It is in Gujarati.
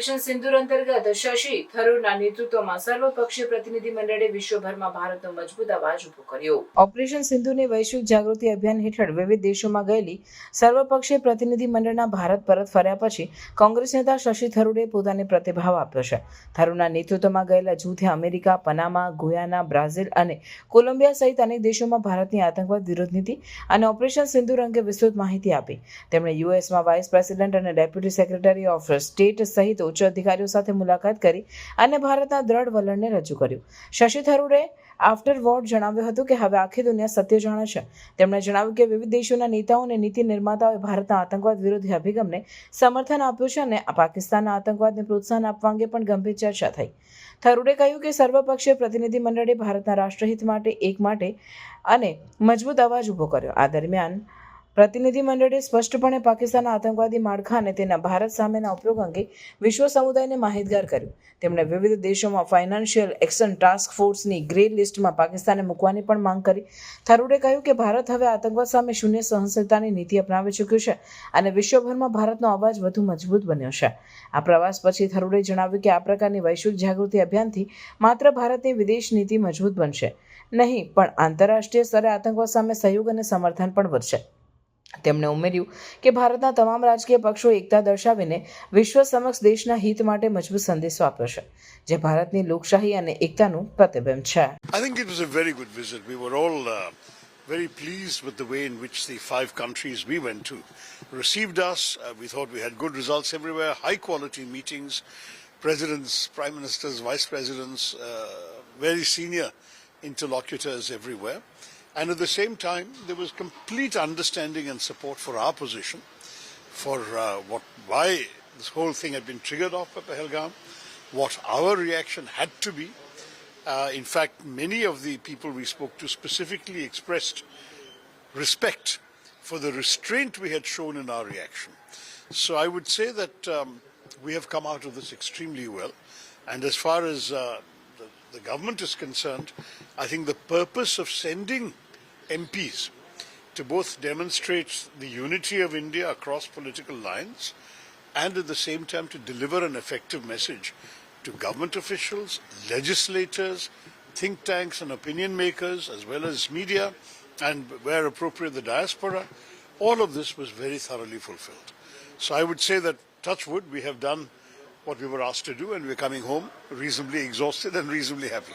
ઓપરેશન સિંદુર અંતર્ગત શશી થરૂરના નેતૃત્વમાં સર્વપક્ષીય પ્રતિનિધિ મંડળે વિશ્વભરમાં ભારતનો મજબૂત અવાજ ઊભો કર્યો. ઓપરેશન સિંધુની વૈશ્વિક જાગૃતિ અભિયાન હેઠળ વિવિધ દેશોમાં ગયેલી સર્વપક્ષીય પ્રતિનિધિ મંડળના ભારત પરત ફર્યા પછી કોંગ્રેસ નેતા શશી થરૂરે પોતાને પ્રતિભાવ આપ્યો છે. થરૂરના નેતૃત્વમાં ગયેલા જૂથે અમેરિકા, પનામા, ગુયાના, બ્રાઝિલ અને કોલંબિયા સહિત અનેક દેશોમાં ભારતની આતંકવાદ વિરોધ નીતિ અને ઓપરેશન સિંધુર અંગે વિસ્તૃત માહિતી આપી. તેમણે યુએસમાં વાઇસ પ્રેસિડેન્ટ અને ડેપ્યુટી સેક્રેટરી ઓફ સ્ટેટ સહિત ઉચ્ચ અધિકારીઓ સાથે મુલાકાત કરી અને ભારતના દ્રઢ વલણને રજૂ કર્યું. શશી થરૂરે આફ્ટર વોર્ડ જણાવ્યું હતું કે હવે આખી દુનિયા સત્ય જાણે છે. તેમણે જણાવ્યું કે વિવિધ દેશોના નેતાઓ અને નીતિ નિર્માતાઓએ ભારતના આતંકવાદ વિરોધી અભિગમને સમર્થન આપ્યું છે અને પાકિસ્તાનના આતંકવાદને પ્રોત્સાહન આપવા અંગે પણ ગંભીર ચર્ચા થઈ. થરૂરે કહ્યું કે સર્વપક્ષીય પ્રતિનિધિ મંડળે ભારતના રાષ્ટ્રહિત માટે એક માટે અને મજબૂત અવાજ ઊભો કર્યો. આ દરમિયાન પ્રતિનિધિ મંડળે સ્પષ્ટપણે પાકિસ્તાનના આતંકવાદી માળખા અને તેના ભારત સામેના ઉપયોગ અંગે વિશ્વ સમુદાયને માહિતગાર કર્યું. તેમણે વિવિધ દેશોમાં ફાઇનાન્શિયલ એક્શન ટાસ્ક ફોર્સની ગ્રે લિસ્ટમાં પાકિસ્તાને મૂકવાની પણ માંગ કરી. થરૂરે કહ્યું કે ભારત હવે આતંકવાદ સામે શૂન્ય સહનશીલતાની નીતિ અપનાવી ચૂક્યું છે અને વિશ્વભરમાં ભારતનો અવાજ વધુ મજબૂત બન્યો છે. આ પ્રવાસ પછી થરૂરે જણાવ્યું કે આ પ્રકારની વૈશ્વિક જાગૃતિ અભિયાનથી માત્ર ભારતની વિદેશ નીતિ મજબૂત બનશે નહીં, પણ આંતરરાષ્ટ્રીય સ્તરે આતંકવાદ સામે સહયોગ અને સમર્થન પણ વધશે. તેમણે ઉમેર્યું કે ભારતના તમામ રાજકીય પક્ષો એકતા દર્શાવીને વિશ્વ સમક્ષ દેશના હિત માટે મજબૂત સંદેશો આપ્યો છે જે ભારતની લોકશાહી અને એકતાનું પ્રતિબિંબ છે was a very good visit. We were all uh, very pleased with the way in which the five countries we went to received us. Uh, we thought we had good results everywhere, high quality meetings, presidents, prime ministers, vice presidents, uh, very senior interlocutors everywhere. And at the same time, there was complete understanding and support for our position, for uh, what why this whole thing had been triggered off by Pahalgam, what our reaction had to be. Uh, in fact, many of the people we spoke to specifically expressed respect for the restraint we had shown in our reaction. So I would say that um, we have come out of this extremely well. And as far as uh, the government is concerned, I think the purpose of sending MPs to both demonstrate the unity of India across political lines and at the same time to deliver an effective message to government officials, legislators, think tanks, and opinion makers, as well as media, and where appropriate, the diaspora. All of this was very thoroughly fulfilled. So I would say that, touch wood, we have done what we were asked to do, and we're coming home reasonably exhausted and reasonably happy.